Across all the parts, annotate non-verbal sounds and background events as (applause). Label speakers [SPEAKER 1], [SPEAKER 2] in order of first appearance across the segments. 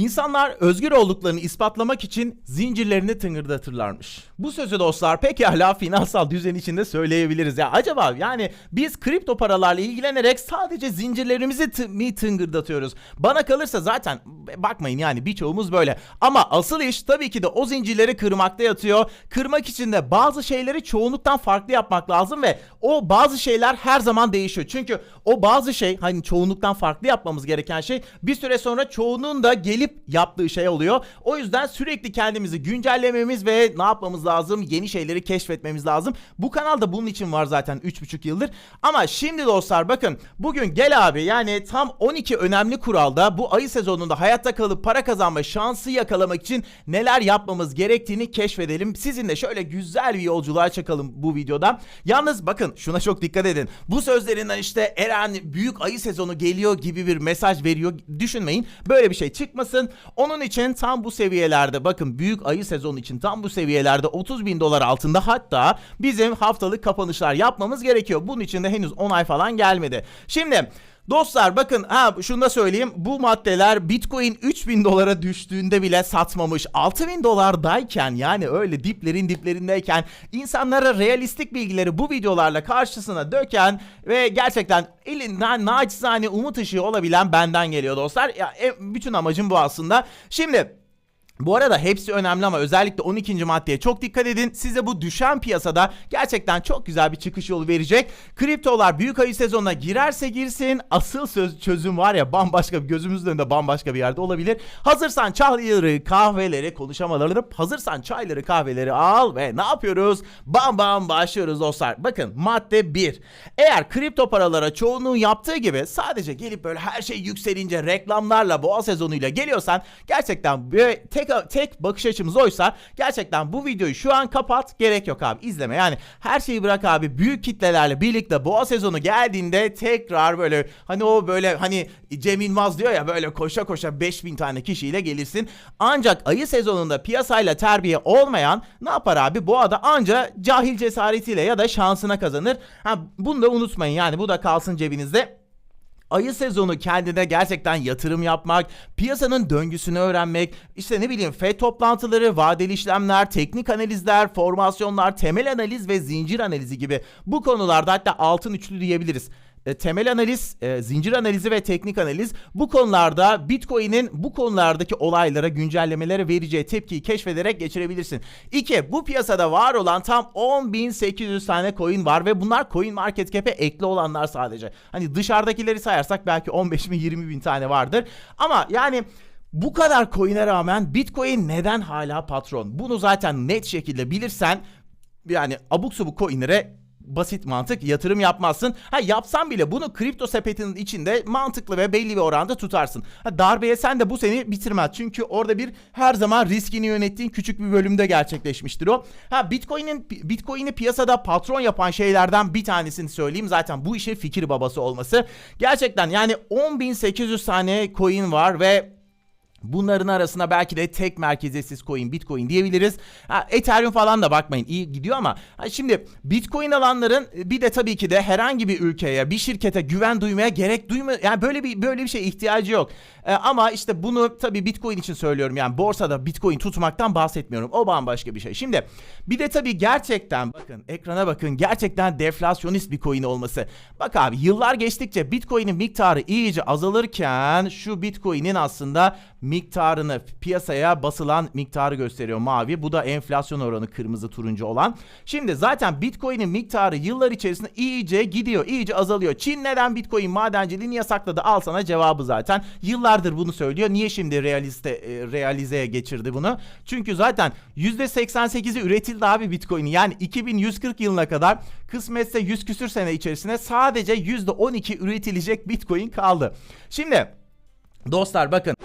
[SPEAKER 1] İnsanlar özgür olduklarını ispatlamak için zincirlerini tıngırdatırlarmış. Bu sözü dostlar pekala finansal düzen içinde söyleyebiliriz. Ya acaba yani biz kripto paralarla ilgilenerek sadece zincirlerimizi tı- mi tıngırdatıyoruz? Bana kalırsa zaten bakmayın yani birçoğumuz böyle. Ama asıl iş tabii ki de o zincirleri kırmakta yatıyor. Kırmak için de bazı şeyleri çoğunluktan farklı yapmak lazım ve o bazı şeyler her zaman değişiyor. Çünkü o bazı şey hani çoğunluktan farklı yapmamız gereken şey bir süre sonra çoğunun da gelip yaptığı şey oluyor. O yüzden sürekli kendimizi güncellememiz ve ne yapmamız lazım? Yeni şeyleri keşfetmemiz lazım. Bu kanalda bunun için var zaten 3,5 yıldır. Ama şimdi dostlar bakın bugün gel abi yani tam 12 önemli kuralda bu ayı sezonunda hayatta kalıp para kazanma şansı yakalamak için neler yapmamız gerektiğini keşfedelim. Sizinle şöyle güzel bir yolculuğa çıkalım bu videoda. Yalnız bakın şuna çok dikkat edin. Bu sözlerinden işte Eren büyük ayı sezonu geliyor gibi bir mesaj veriyor. Düşünmeyin böyle bir şey çıkmasın. Onun için tam bu seviyelerde bakın büyük ayı sezonu için tam bu seviyelerde 30 bin dolar altında hatta bizim haftalık kapanışlar yapmamız gerekiyor. Bunun için de henüz 10 ay falan gelmedi. Şimdi Dostlar bakın ha şunu da söyleyeyim bu maddeler Bitcoin 3000 dolara düştüğünde bile satmamış 6000 dolardayken yani öyle diplerin diplerindeyken insanlara realistik bilgileri bu videolarla karşısına döken ve gerçekten elinden naçizane umut ışığı olabilen benden geliyor dostlar. Ya e, bütün amacım bu aslında. Şimdi bu arada hepsi önemli ama özellikle 12. maddeye çok dikkat edin. Size bu düşen piyasada gerçekten çok güzel bir çıkış yolu verecek. Kriptolar büyük ayı sezonuna girerse girsin. Asıl söz çözüm var ya bambaşka gözümüzün önünde bambaşka bir yerde olabilir. Hazırsan çayları, kahveleri, konuşamaları, hazırsan çayları, kahveleri al ve ne yapıyoruz? Bam bam başlıyoruz dostlar. Bakın madde 1. Eğer kripto paralara çoğunluğun yaptığı gibi sadece gelip böyle her şey yükselince reklamlarla boğa sezonuyla geliyorsan gerçekten böyle tek tek bakış açımız oysa gerçekten bu videoyu şu an kapat gerek yok abi izleme. Yani her şeyi bırak abi büyük kitlelerle birlikte boğa sezonu geldiğinde tekrar böyle hani o böyle hani Cem Yılmaz diyor ya böyle koşa koşa 5000 tane kişiyle gelirsin. Ancak ayı sezonunda piyasayla terbiye olmayan ne yapar abi? Boğada anca cahil cesaretiyle ya da şansına kazanır. Ha bunu da unutmayın yani bu da kalsın cebinizde Ayı sezonu kendine gerçekten yatırım yapmak, piyasanın döngüsünü öğrenmek, işte ne bileyim FED toplantıları, vadeli işlemler, teknik analizler, formasyonlar, temel analiz ve zincir analizi gibi bu konularda hatta altın üçlü diyebiliriz. E, temel analiz, e, zincir analizi ve teknik analiz bu konularda Bitcoin'in bu konulardaki olaylara, güncellemelere vereceği tepkiyi keşfederek geçirebilirsin. 2. Bu piyasada var olan tam 10.800 tane coin var ve bunlar coin market cap'e ekli olanlar sadece. Hani dışarıdakileri sayarsak belki 15 bin 20 bin tane vardır. Ama yani bu kadar coin'e rağmen Bitcoin neden hala patron? Bunu zaten net şekilde bilirsen yani abuk subuk coin'lere basit mantık yatırım yapmazsın. Ha yapsan bile bunu kripto sepetinin içinde mantıklı ve belli bir oranda tutarsın. Ha, darbeye sen de bu seni bitirmez. Çünkü orada bir her zaman riskini yönettiğin küçük bir bölümde gerçekleşmiştir o. Ha Bitcoin'in Bitcoin'i piyasada patron yapan şeylerden bir tanesini söyleyeyim. Zaten bu işin fikir babası olması. Gerçekten yani 10.800 tane coin var ve Bunların arasına belki de tek merkeziyetsiz coin Bitcoin diyebiliriz. Ha, Ethereum falan da bakmayın iyi gidiyor ama ha, şimdi Bitcoin alanların bir de tabii ki de herhangi bir ülkeye, bir şirkete güven duymaya gerek duyma yani böyle bir böyle bir şey ihtiyacı yok. E, ama işte bunu tabii Bitcoin için söylüyorum. Yani borsada Bitcoin tutmaktan bahsetmiyorum. O bambaşka bir şey. Şimdi bir de tabii gerçekten bakın ekrana bakın gerçekten deflasyonist bir coin olması. Bak abi yıllar geçtikçe Bitcoin'in miktarı iyice azalırken şu Bitcoin'in aslında miktarını piyasaya basılan miktarı gösteriyor mavi. Bu da enflasyon oranı kırmızı turuncu olan. Şimdi zaten Bitcoin'in miktarı yıllar içerisinde iyice gidiyor, iyice azalıyor. Çin neden Bitcoin madenciliğini yasakladı? Al sana cevabı zaten. Yıllardır bunu söylüyor. Niye şimdi realiste e, realizeye geçirdi bunu? Çünkü zaten %88'i üretildi abi Bitcoin'in. Yani 2140 yılına kadar kısmetse 100 küsür sene içerisinde sadece %12 üretilecek Bitcoin kaldı. Şimdi dostlar bakın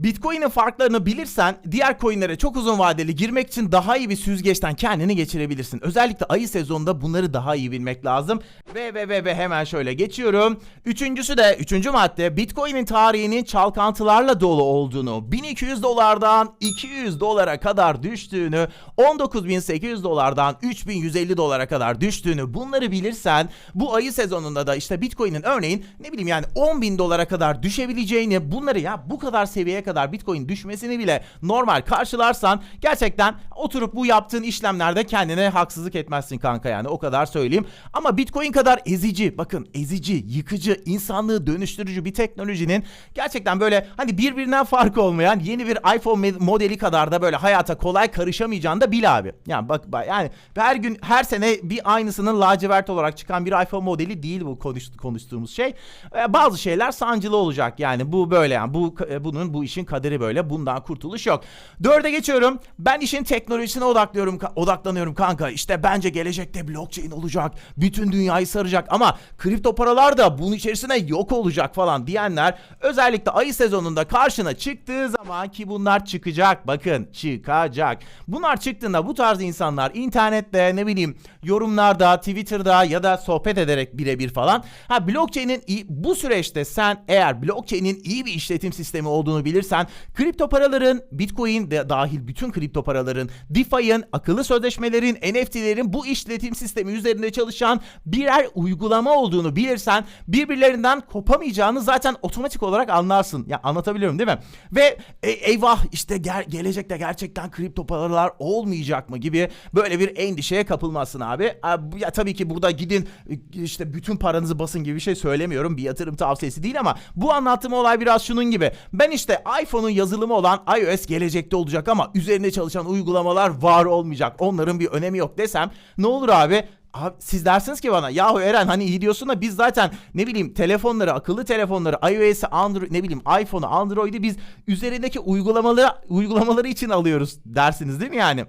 [SPEAKER 1] Bitcoin'in farklarını bilirsen diğer coinlere çok uzun vadeli girmek için daha iyi bir süzgeçten kendini geçirebilirsin. Özellikle ayı sezonunda bunları daha iyi bilmek lazım. Ve ve ve ve hemen şöyle geçiyorum. Üçüncüsü de üçüncü madde Bitcoin'in tarihinin çalkantılarla dolu olduğunu, 1200 dolardan 200 dolara kadar düştüğünü, 19800 dolardan 3150 dolara kadar düştüğünü bunları bilirsen bu ayı sezonunda da işte Bitcoin'in örneğin ne bileyim yani 10 bin dolara kadar düşebileceğini bunları ya bu kadar seviyeye kadar kadar Bitcoin düşmesini bile normal karşılarsan gerçekten oturup bu yaptığın işlemlerde kendine haksızlık etmezsin kanka yani o kadar söyleyeyim. Ama Bitcoin kadar ezici bakın ezici, yıkıcı, insanlığı dönüştürücü bir teknolojinin gerçekten böyle hani birbirinden farkı olmayan yeni bir iPhone modeli kadar da böyle hayata kolay karışamayacağını da bil abi. Yani bak yani her gün her sene bir aynısının lacivert olarak çıkan bir iPhone modeli değil bu konuş, konuştuğumuz şey. Ee, bazı şeyler sancılı olacak yani bu böyle yani bu e, bunun bu işin kaderi böyle bundan kurtuluş yok. Dörde geçiyorum. Ben işin teknolojisine odaklıyorum odaklanıyorum kanka. İşte bence gelecekte blockchain olacak. Bütün dünyayı saracak ama kripto paralar da bunun içerisine yok olacak falan diyenler özellikle ayı sezonunda karşına çıktığı zaman ki bunlar çıkacak. Bakın çıkacak. Bunlar çıktığında bu tarz insanlar internette ne bileyim yorumlarda, Twitter'da ya da sohbet ederek birebir falan. Ha blockchain'in bu süreçte sen eğer blockchain'in iyi bir işletim sistemi olduğunu bilirsen kripto paraların, Bitcoin de dahil bütün kripto paraların, DeFi'ın, akıllı sözleşmelerin, NFT'lerin bu işletim sistemi üzerinde çalışan birer uygulama olduğunu bilirsen birbirlerinden kopamayacağını zaten otomatik olarak anlarsın. Ya anlatabiliyorum değil mi? Ve e, eyvah işte ger- gelecekte gerçekten kripto paralar olmayacak mı gibi böyle bir endişeye kapılmazsın abi. Ya tabii ki burada gidin işte bütün paranızı basın gibi bir şey söylemiyorum. Bir yatırım tavsiyesi değil ama bu anlattığım olay biraz şunun gibi. Ben işte iPhone'un yazılımı olan iOS gelecekte olacak ama üzerine çalışan uygulamalar var olmayacak. Onların bir önemi yok desem ne olur abi? Abi siz dersiniz ki bana yahu Eren hani iyi diyorsun da biz zaten ne bileyim telefonları akıllı telefonları iOS'i Android ne bileyim iPhone'u Android'i biz üzerindeki uygulamaları uygulamaları için alıyoruz dersiniz değil mi yani?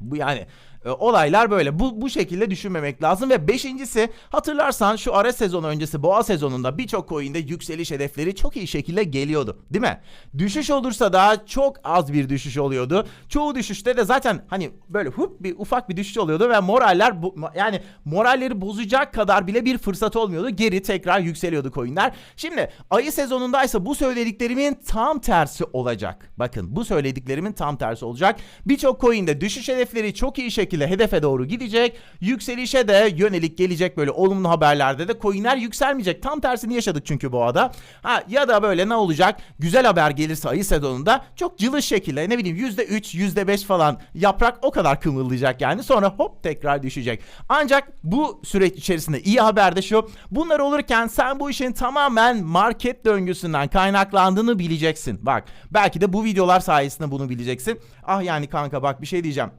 [SPEAKER 1] Bu yani e, olaylar böyle. Bu bu şekilde düşünmemek lazım ve beşincisi hatırlarsan şu ara sezonu öncesi boğa sezonunda birçok coin'de yükseliş hedefleri çok iyi şekilde geliyordu. Değil mi? Düşüş olursa da çok az bir düşüş oluyordu. Çoğu düşüşte de zaten hani böyle hup bir ufak bir düşüş oluyordu ve moraller bu, yani moralleri bozacak kadar bile bir fırsat olmuyordu. Geri tekrar yükseliyordu coin'ler. Şimdi ayı sezonundaysa bu söylediklerimin tam tersi olacak. Bakın bu söylediklerimin tam tersi olacak. Birçok coin'de düşüş hedefleri çok iyi şekilde hedefe doğru gidecek. Yükselişe de yönelik gelecek böyle olumlu haberlerde de coin'ler yükselmeyecek. Tam tersini yaşadık çünkü boğada. Ha ya da böyle ne olacak? Güzel haber gelirse ayı sezonunda çok cılız şekilde ne bileyim %3, %5 falan yaprak o kadar kımıldayacak yani. Sonra hop tekrar düşecek. Ancak bu süreç içerisinde iyi haber de şu. Bunlar olurken sen bu işin tamamen market döngüsünden kaynaklandığını bileceksin. Bak belki de bu videolar sayesinde bunu bileceksin. Ah yani kanka bak bir şey diyeceğim.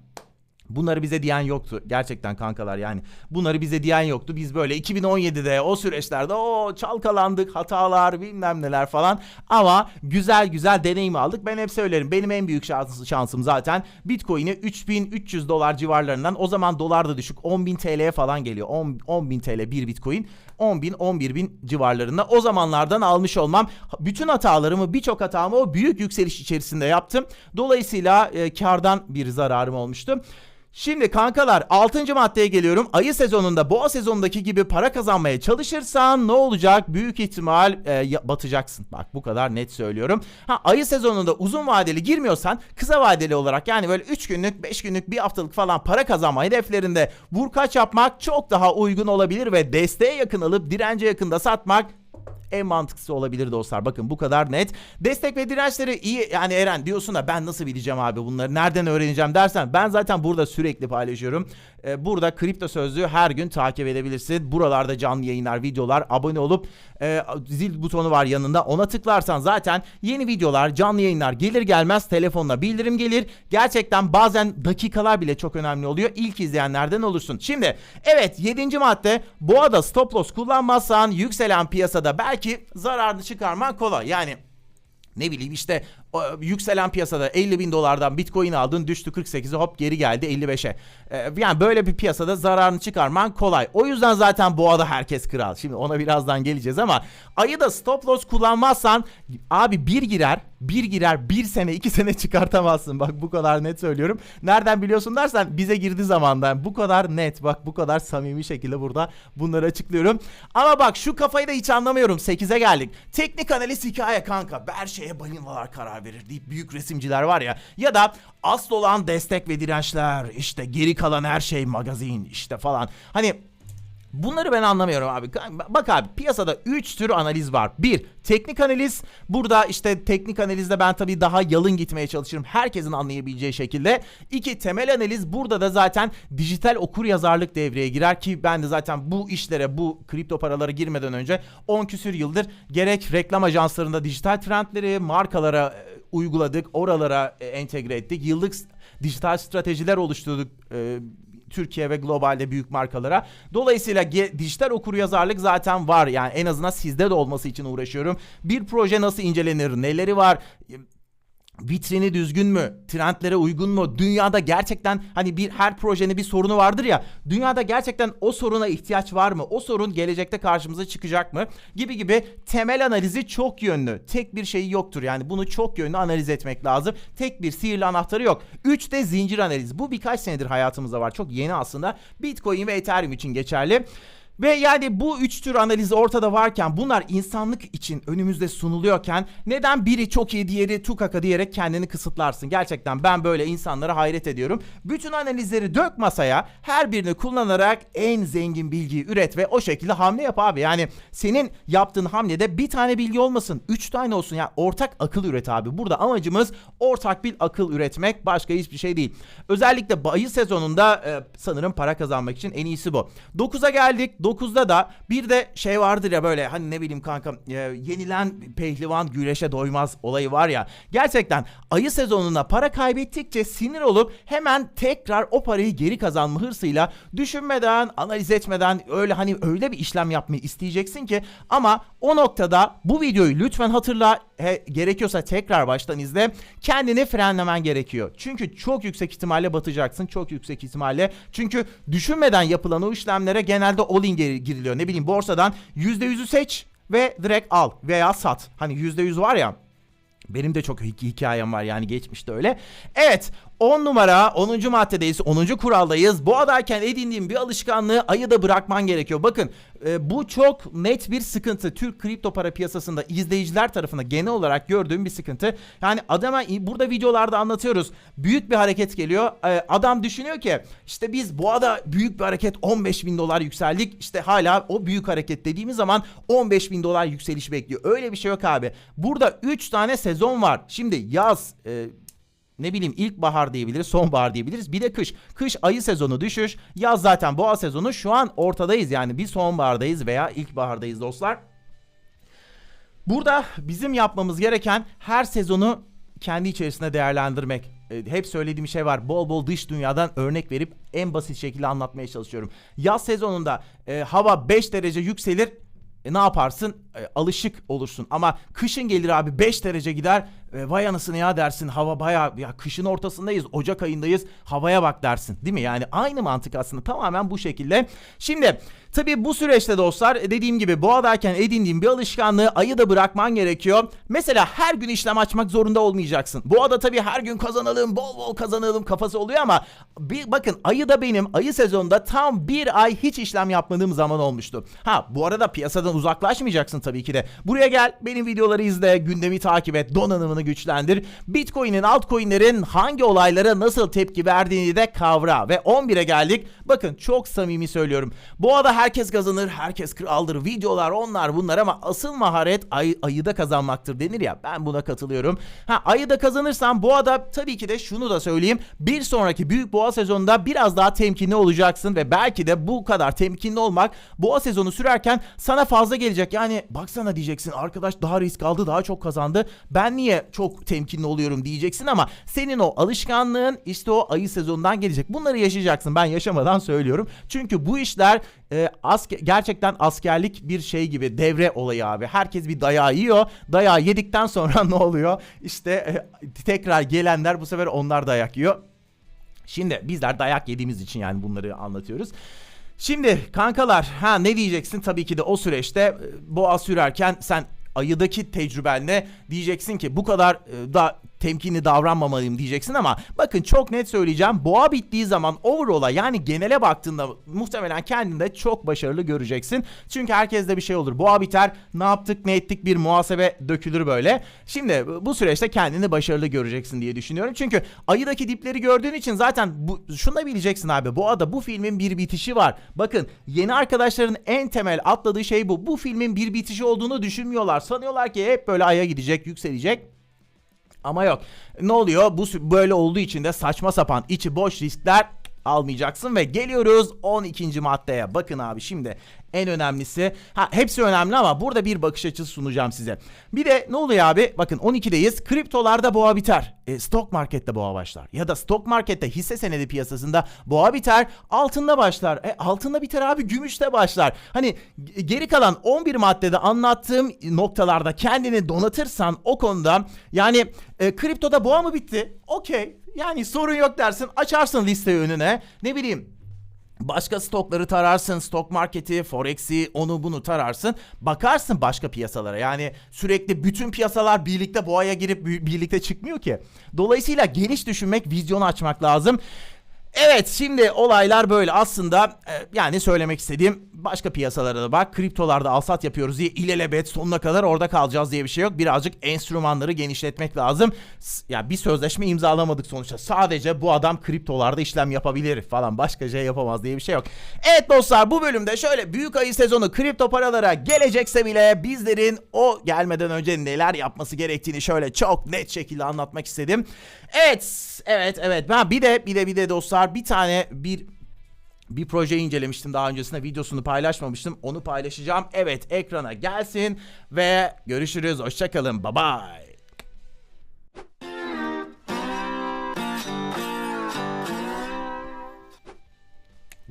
[SPEAKER 1] Bunları bize diyen yoktu. Gerçekten kankalar yani. Bunları bize diyen yoktu. Biz böyle 2017'de o süreçlerde o çalkalandık, hatalar bilmem neler falan. Ama güzel güzel deneyim aldık. Ben hep söylerim. Benim en büyük şans, şansım zaten Bitcoin'i 3300 dolar civarlarından o zaman dolar da düşük 10.000 TL'ye falan geliyor. 10 10.000 TL bir Bitcoin. 10 bin 11 bin civarlarında o zamanlardan almış olmam. Bütün hatalarımı birçok hatamı o büyük yükseliş içerisinde yaptım. Dolayısıyla e, kardan bir zararım olmuştu. Şimdi kankalar 6. maddeye geliyorum. Ayı sezonunda boğa sezonundaki gibi para kazanmaya çalışırsan ne olacak? Büyük ihtimal e, batacaksın. Bak bu kadar net söylüyorum. Ha ayı sezonunda uzun vadeli girmiyorsan kısa vadeli olarak yani böyle 3 günlük 5 günlük bir haftalık falan para kazanma hedeflerinde vurkaç yapmak çok daha uygun olabilir ve desteğe yakın alıp dirence yakında satmak en mantıklısı olabilir dostlar. Bakın bu kadar net. Destek ve dirençleri iyi yani Eren diyorsun da ben nasıl bileceğim abi bunları nereden öğreneceğim dersen ben zaten burada sürekli paylaşıyorum. Ee, burada kripto sözlüğü her gün takip edebilirsin. Buralarda canlı yayınlar, videolar, abone olup e, zil butonu var yanında. Ona tıklarsan zaten yeni videolar, canlı yayınlar gelir gelmez telefonla bildirim gelir. Gerçekten bazen dakikalar bile çok önemli oluyor. İlk izleyenlerden olursun. Şimdi evet 7. madde boğada stop loss kullanmazsan yükselen piyasada belki zararını çıkarman kolay. Yani ne bileyim işte yükselen piyasada 50 bin dolardan bitcoin aldın düştü 48'e hop geri geldi 55'e. Ee, yani böyle bir piyasada zararını çıkarman kolay. O yüzden zaten boğada herkes kral. Şimdi ona birazdan geleceğiz ama ayı da stop loss kullanmazsan abi bir girer bir girer bir sene iki sene çıkartamazsın. Bak bu kadar net söylüyorum. Nereden biliyorsun dersen bize girdi zamandan. Bu kadar net bak bu kadar samimi şekilde burada bunları açıklıyorum. Ama bak şu kafayı da hiç anlamıyorum. 8'e geldik. Teknik analiz hikaye kanka. Her şeye balinalar karar verir deyip büyük resimciler var ya. Ya da asıl olan destek ve dirençler. işte geri kalan her şey magazin işte falan. Hani Bunları ben anlamıyorum abi. Bak abi piyasada 3 tür analiz var. Bir teknik analiz. Burada işte teknik analizde ben tabii daha yalın gitmeye çalışırım. Herkesin anlayabileceği şekilde. İki temel analiz. Burada da zaten dijital okur yazarlık devreye girer ki ben de zaten bu işlere bu kripto paralara girmeden önce 10 küsür yıldır gerek reklam ajanslarında dijital trendleri markalara e, uyguladık. Oralara e, entegre ettik. Yıllık dijital stratejiler oluşturduk. e, Türkiye ve globalde büyük markalara. Dolayısıyla dijital okuryazarlık zaten var. Yani en azından sizde de olması için uğraşıyorum. Bir proje nasıl incelenir? Neleri var? Vitrini düzgün mü? Trendlere uygun mu? Dünyada gerçekten hani bir her projenin bir sorunu vardır ya. Dünyada gerçekten o soruna ihtiyaç var mı? O sorun gelecekte karşımıza çıkacak mı? Gibi gibi temel analizi çok yönlü. Tek bir şeyi yoktur. Yani bunu çok yönlü analiz etmek lazım. Tek bir sihirli anahtarı yok. Üç de zincir analizi. Bu birkaç senedir hayatımızda var. Çok yeni aslında. Bitcoin ve Ethereum için geçerli. Ve yani bu üç tür analiz ortada varken bunlar insanlık için önümüzde sunuluyorken neden biri çok iyi diğeri tukaka diyerek kendini kısıtlarsın? Gerçekten ben böyle insanlara hayret ediyorum. Bütün analizleri dök masaya her birini kullanarak en zengin bilgiyi üret ve o şekilde hamle yap abi. Yani senin yaptığın hamlede bir tane bilgi olmasın üç tane olsun yani ortak akıl üret abi. Burada amacımız ortak bir akıl üretmek başka hiçbir şey değil. Özellikle bayı sezonunda e, sanırım para kazanmak için en iyisi bu. 9'a geldik. 9'da da bir de şey vardır ya böyle hani ne bileyim kanka e, yenilen pehlivan güreşe doymaz olayı var ya. Gerçekten ayı sezonunda para kaybettikçe sinir olup hemen tekrar o parayı geri kazanma hırsıyla düşünmeden, analiz etmeden öyle hani öyle bir işlem yapmayı isteyeceksin ki ama o noktada bu videoyu lütfen hatırla he, gerekiyorsa tekrar baştan izle. Kendini frenlemen gerekiyor. Çünkü çok yüksek ihtimalle batacaksın. Çok yüksek ihtimalle. Çünkü düşünmeden yapılan o işlemlere genelde all-in geri- giriliyor. Ne bileyim borsadan %100'ü seç ve direkt al veya sat. Hani %100 var ya benim de çok hi- hikayem var yani geçmişte öyle. Evet 10 numara 10. maddedeyiz 10. kuraldayız. Boğadayken edindiğin bir alışkanlığı ayı da bırakman gerekiyor. Bakın e, bu çok net bir sıkıntı. Türk kripto para piyasasında izleyiciler tarafından genel olarak gördüğüm bir sıkıntı. Yani adama burada videolarda anlatıyoruz. Büyük bir hareket geliyor. E, adam düşünüyor ki işte biz boğada büyük bir hareket 15 bin dolar yükseldik. İşte hala o büyük hareket dediğimiz zaman 15 bin dolar yükseliş bekliyor. Öyle bir şey yok abi. Burada 3 tane sezon var. Şimdi yaz e, ne bileyim ilkbahar diyebiliriz, sonbahar diyebiliriz. Bir de kış. Kış ayı sezonu düşüş. Yaz zaten boğa sezonu. Şu an ortadayız yani bir sonbahardayız veya ilkbahardayız dostlar. Burada bizim yapmamız gereken her sezonu kendi içerisinde değerlendirmek. E, Hep söylediğim şey var. Bol bol dış dünyadan örnek verip en basit şekilde anlatmaya çalışıyorum. Yaz sezonunda e, hava 5 derece yükselir. E, ne yaparsın? E, alışık olursun. Ama kışın gelir abi 5 derece gider. E, vay anasını ya dersin. Hava bayağı ya kışın ortasındayız. Ocak ayındayız. Havaya bak dersin. Değil mi? Yani aynı mantık aslında tamamen bu şekilde. Şimdi tabii bu süreçte dostlar e, dediğim gibi boğadayken edindiğin bir alışkanlığı ayı da bırakman gerekiyor. Mesela her gün işlem açmak zorunda olmayacaksın. Boğada tabii her gün kazanalım, bol bol kazanalım kafası oluyor ama bir bakın ayı da benim ayı sezonunda tam bir ay hiç işlem yapmadığım zaman olmuştu. Ha bu arada piyasadan uzaklaşmayacaksın tabii ki de. Buraya gel, benim videoları izle, gündemi takip et, donanımını güçlendir. Bitcoin'in, altcoin'lerin hangi olaylara nasıl tepki verdiğini de kavra. Ve 11'e geldik. Bakın çok samimi söylüyorum. Boğada herkes kazanır, herkes kraldır. Videolar onlar bunlar ama asıl maharet ay, ayıda kazanmaktır denir ya. Ben buna katılıyorum. Ha ayıda kazanırsan boğada tabii ki de şunu da söyleyeyim. Bir sonraki büyük boğa sezonunda biraz daha temkinli olacaksın ve belki de bu kadar temkinli olmak boğa sezonu sürerken sana fazla gelecek. Yani baksana diyeceksin arkadaş daha risk aldı daha çok kazandı. Ben niye çok temkinli oluyorum diyeceksin ama senin o alışkanlığın işte o ayı sezonundan gelecek. Bunları yaşayacaksın ben yaşamadan söylüyorum. Çünkü bu işler e, asker, gerçekten askerlik bir şey gibi devre olayı abi. Herkes bir dayağı yiyor. Dayağı yedikten sonra (laughs) ne oluyor? İşte e, tekrar gelenler bu sefer onlar dayak yiyor. Şimdi bizler dayak yediğimiz için yani bunları anlatıyoruz. Şimdi kankalar ha ne diyeceksin tabii ki de o süreçte e, boğa sürerken sen ayıdaki tecrübenle diyeceksin ki bu kadar e, da temkinli davranmamalıyım diyeceksin ama bakın çok net söyleyeceğim. Boğa bittiği zaman overall'a yani genele baktığında muhtemelen kendinde çok başarılı göreceksin. Çünkü herkeste bir şey olur. Boğa biter. Ne yaptık ne ettik bir muhasebe dökülür böyle. Şimdi bu süreçte kendini başarılı göreceksin diye düşünüyorum. Çünkü ayıdaki dipleri gördüğün için zaten bu, şunu da bileceksin abi. Boğa'da bu filmin bir bitişi var. Bakın yeni arkadaşların en temel atladığı şey bu. Bu filmin bir bitişi olduğunu düşünmüyorlar. Sanıyorlar ki hep böyle aya gidecek, yükselecek. Ama yok. Ne oluyor? Bu böyle olduğu için de saçma sapan içi boş riskler almayacaksın ve geliyoruz 12. maddeye. Bakın abi şimdi en önemlisi ha hepsi önemli ama burada bir bakış açısı sunacağım size. Bir de ne oluyor abi? Bakın 12'deyiz. Kriptolarda boğa biter. E, stock markette boğa başlar. Ya da stock markette hisse senedi piyasasında boğa biter. Altında başlar. E, altında biter abi gümüşte başlar. Hani geri kalan 11 maddede anlattığım noktalarda kendini donatırsan o konuda yani e, kriptoda boğa mı bitti? Okey. Yani sorun yok dersin. Açarsın listeyi önüne. Ne bileyim Başka stokları tararsın, stok marketi, forex'i, onu bunu tararsın. Bakarsın başka piyasalara. Yani sürekli bütün piyasalar birlikte boğaya girip bi- birlikte çıkmıyor ki. Dolayısıyla geniş düşünmek, vizyonu açmak lazım. Evet şimdi olaylar böyle aslında e, yani söylemek istediğim başka piyasalara da bak kriptolarda alsat yapıyoruz diye ilelebet sonuna kadar orada kalacağız diye bir şey yok. Birazcık enstrümanları genişletmek lazım. Ya bir sözleşme imzalamadık sonuçta. Sadece bu adam kriptolarda işlem yapabilir falan başka şey yapamaz diye bir şey yok. Evet dostlar bu bölümde şöyle büyük ayı sezonu kripto paralara gelecekse bile bizlerin o gelmeden önce neler yapması gerektiğini şöyle çok net şekilde anlatmak istedim. Evet, evet, evet. Ben bir de bir de bir de dostlar bir tane bir bir projeyi incelemiştim daha öncesinde videosunu paylaşmamıştım. Onu paylaşacağım. Evet ekrana gelsin ve görüşürüz. Hoşçakalın. Bye bye.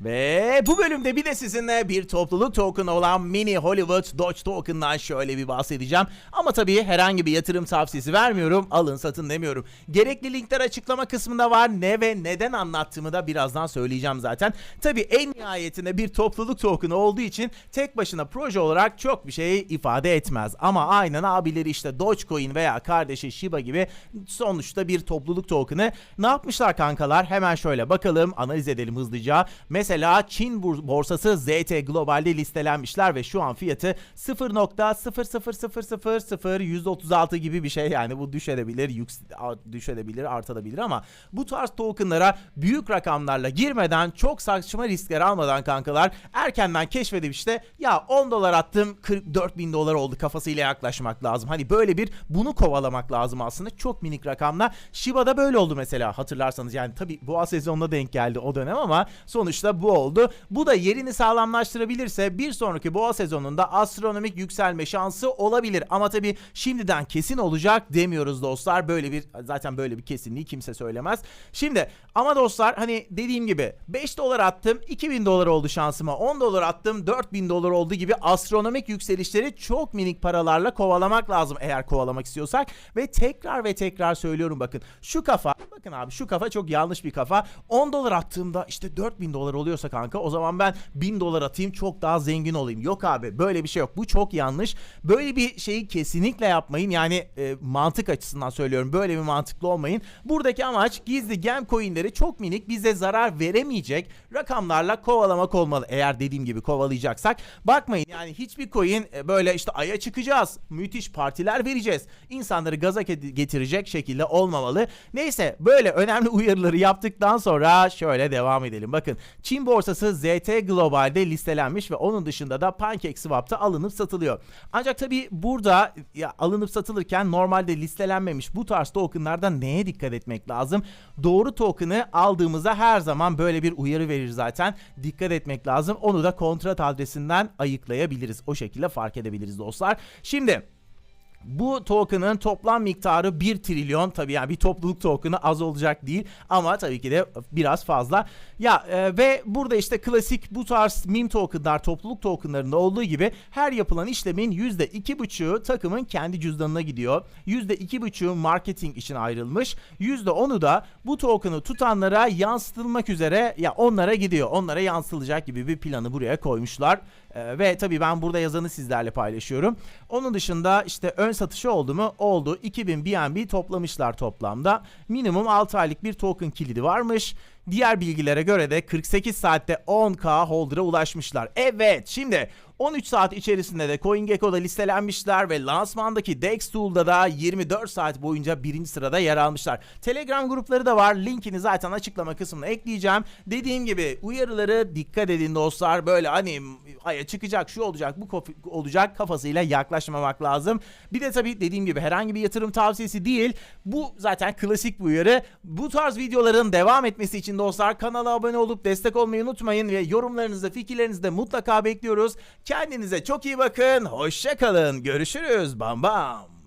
[SPEAKER 1] Ve bu bölümde bir de sizinle bir topluluk token olan Mini Hollywood Doge Token'dan şöyle bir bahsedeceğim. Ama tabii herhangi bir yatırım tavsiyesi vermiyorum. Alın satın demiyorum. Gerekli linkler açıklama kısmında var. Ne ve neden anlattığımı da birazdan söyleyeceğim zaten. Tabii en nihayetinde bir topluluk token'ı olduğu için tek başına proje olarak çok bir şey ifade etmez. Ama aynen abileri işte Dogecoin veya kardeşi Shiba gibi sonuçta bir topluluk token'ı ne yapmışlar kankalar? Hemen şöyle bakalım analiz edelim hızlıca. Mesela Çin bur- borsası ZT Global'de listelenmişler ve şu an fiyatı 0.000000136 gibi bir şey yani bu düşebilir, a- düşebilir, artabilir ama bu tarz tokenlara büyük rakamlarla girmeden çok saçma riskler almadan kankalar erkenden keşfedip işte ya 10 dolar attım 44 bin dolar oldu kafasıyla yaklaşmak lazım. Hani böyle bir bunu kovalamak lazım aslında çok minik rakamla. Shiba'da böyle oldu mesela hatırlarsanız yani tabi boğa sezonuna denk geldi o dönem ama sonuçta bu oldu. Bu da yerini sağlamlaştırabilirse bir sonraki boğa sezonunda astronomik yükselme şansı olabilir. Ama tabi şimdiden kesin olacak demiyoruz dostlar. Böyle bir zaten böyle bir kesinliği kimse söylemez. Şimdi ama dostlar hani dediğim gibi 5 dolar attım 2000 dolar oldu şansıma. 10 dolar attım 4000 dolar oldu gibi astronomik yükselişleri çok minik paralarla kovalamak lazım eğer kovalamak istiyorsak. Ve tekrar ve tekrar söylüyorum bakın şu kafa bakın abi şu kafa çok yanlış bir kafa. 10 dolar attığımda işte 4000 dolar oluyorsa kanka o zaman ben 1000 dolar atayım çok daha zengin olayım. Yok abi böyle bir şey yok. Bu çok yanlış. Böyle bir şeyi kesinlikle yapmayın. Yani e, mantık açısından söylüyorum. Böyle bir mantıklı olmayın. Buradaki amaç gizli gem coinleri çok minik bize zarar veremeyecek rakamlarla kovalamak olmalı. Eğer dediğim gibi kovalayacaksak. Bakmayın yani hiçbir coin e, böyle işte aya çıkacağız. Müthiş partiler vereceğiz. İnsanları gaza getirecek şekilde olmamalı. Neyse böyle önemli (laughs) uyarıları yaptıktan sonra şöyle devam edelim. Bakın Çin borsası ZT Global'de listelenmiş ve onun dışında da PancakeSwap'ta alınıp satılıyor. Ancak tabi burada ya alınıp satılırken normalde listelenmemiş bu tarz tokenlarda neye dikkat etmek lazım? Doğru token'ı aldığımızda her zaman böyle bir uyarı verir zaten. Dikkat etmek lazım. Onu da kontrat adresinden ayıklayabiliriz. O şekilde fark edebiliriz dostlar. Şimdi bu token'ın toplam miktarı 1 trilyon tabii yani bir topluluk token'ı az olacak değil ama tabii ki de biraz fazla. Ya e, ve burada işte klasik bu tarz meme token'lar topluluk token'larında olduğu gibi her yapılan işlemin %2,5'ü takımın kendi cüzdanına gidiyor. %2,5'ü marketing için ayrılmış. %10'u da bu token'ı tutanlara yansıtılmak üzere ya onlara gidiyor. Onlara yansıtılacak gibi bir planı buraya koymuşlar. E, ve tabii ben burada yazanı sizlerle paylaşıyorum. Onun dışında işte ön satışı oldu mu? Oldu. 2000 BNB toplamışlar toplamda. Minimum 6 aylık bir token kilidi varmış. Diğer bilgilere göre de 48 saatte 10k holder'a ulaşmışlar. Evet şimdi 13 saat içerisinde de CoinGecko'da listelenmişler ve lansmandaki DEX Tool'da da 24 saat boyunca birinci sırada yer almışlar. Telegram grupları da var. Linkini zaten açıklama kısmına ekleyeceğim. Dediğim gibi uyarıları dikkat edin dostlar. Böyle hani aya çıkacak, şu olacak, bu olacak kafasıyla yaklaşmamak lazım. Bir de tabii dediğim gibi herhangi bir yatırım tavsiyesi değil. Bu zaten klasik bir uyarı. Bu tarz videoların devam etmesi için dostlar kanala abone olup destek olmayı unutmayın ve yorumlarınızı, fikirlerinizi de mutlaka bekliyoruz. Kendinize çok iyi bakın. Hoşça kalın. Görüşürüz. Bam bam.